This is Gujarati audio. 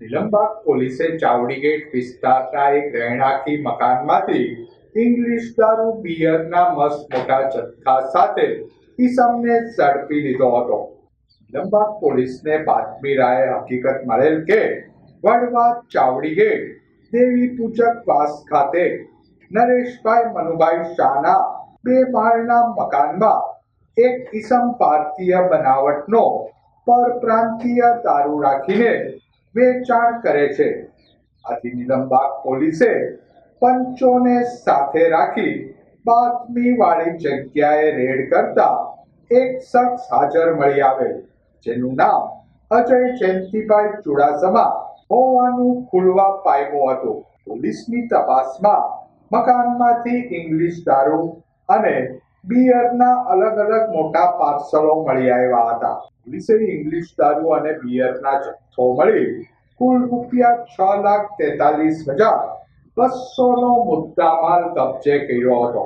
નિલંબાગ પોલીસે ચાવડી ગેટ વિસ્તારના એક રહેણાંકી મકાનમાંથી ઇંગ્લિશ દારૂ, બિયરના મસ્ત મોટા જથ્થા સાથે ઈસમને ઝડપી લીધો હતો. નિલંબાગ પોલીસને બાતમી રાયે હકીકત મળેલ કે વડવા ચાવડી ગેટ દેવી પૂજક વાસ ખાતે નરેશભાઈ મનુભાઈ શાહના બે માળના મકાનમાં એક ઈસમ ભારતીય બનાવટનો પરપ્રાંતીય દારૂ રાખીને વેચાણ કરે છે. આથી નિલંબાગ પોલીસે પંચોને સાથે રાખી બાતમી વાળી જગ્યાએ રેડ કરતા એક શખ્સ હાજર મળી આવેલ જેનું નામ અજય જયંતિભાઈ ચુડાસમા હોવાનું ખુલવા પામ્યું હતું. પોલીસની તપાસમાં મકાનમાંથી ઇંગ્લિશ દારૂ અને બિયરના અલગ અલગ મોટા પાર્સલો મળી આવ્યા હતા. પોલીસે ઇંગ્લિશ દારૂ અને બિયરના જથ્થો મળી કુલ રૂપિયા છ લાખ તેતાલીસ હજાર બસોનો મુદ્દામાલ કબજે કર્યો હતો.